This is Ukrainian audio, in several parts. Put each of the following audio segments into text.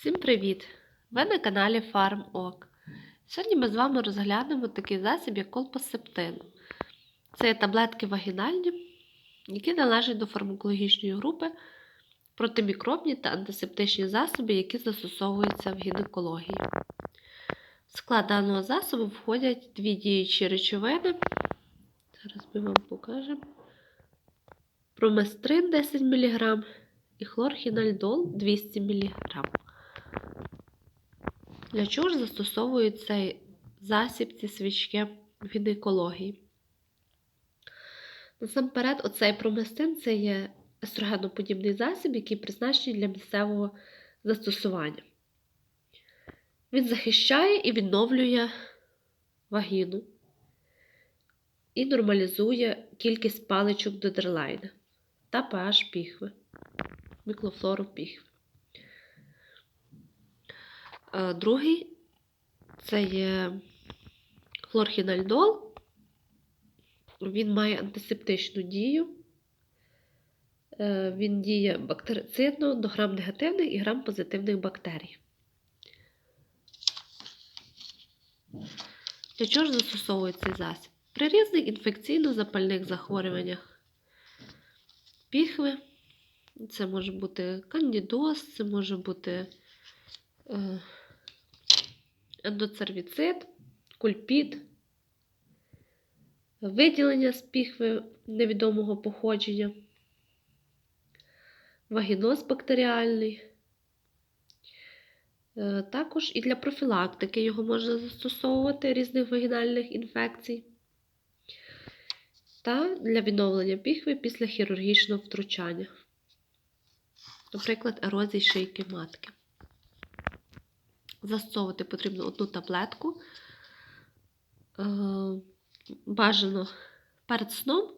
Всім привіт! Ви на каналі FarmOk. Сьогодні ми з вами розглянемо такий засіб, як колпосептин. Це є таблетки вагінальні, які належать до фармакологічної групи протимікробні та антисептичні засоби, які застосовуються в гінекології. В склад даного засобу входять дві діючі речовини. Зараз ми вам покажемо. Проместрин 10 мг і хлорхінальдол 200 мг. Для чого ж застосовують цей засіб, ці свічки в гінекології? Насамперед, оцей проместин це є естрогеноподібний засіб, який призначений для місцевого застосування. Він захищає і відновлює вагіну і нормалізує кількість паличок додерлайна та pH піхви, міклофлору піхви. Е, Другий це є хлорхінальдол. Він має антисептичну дію. Е, Він діє бактерицидно до грам негативних і грам позитивних бактерій. Для чого ж застосовують цей засіб? При різних інфекційно-запальних захворюваннях піхви, це може бути кандідоз, це може бути е, ендоцервіцит, кульпіт, виділення з піхви невідомого походження, вагіноз бактеріальний. Е, Також і для профілактики його можна застосовувати різних вагінальних інфекцій. Та для відновлення піхви після хірургічного втручання. Наприклад, ерозії шийки матки. Застосовувати потрібно одну таблетку. Е, Бажано перед сном,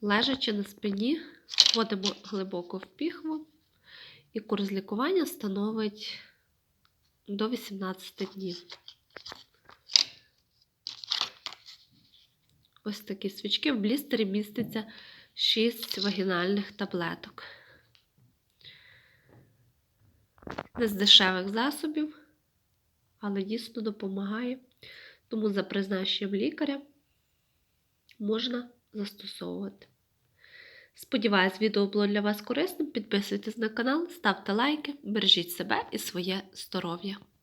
лежачи на спині, входимо глибоко в піхву, і курс лікування становить до 18 днів. Ось такі свічки. В блістері міститься 6 вагінальних таблеток. Не з дешевих засобів, але дійсно допомагає. Тому за призначенням лікаря можна застосовувати. Сподіваюсь, відео було для вас корисним. Підписуйтесь на канал, ставте лайки, бережіть себе і своє здоров'я.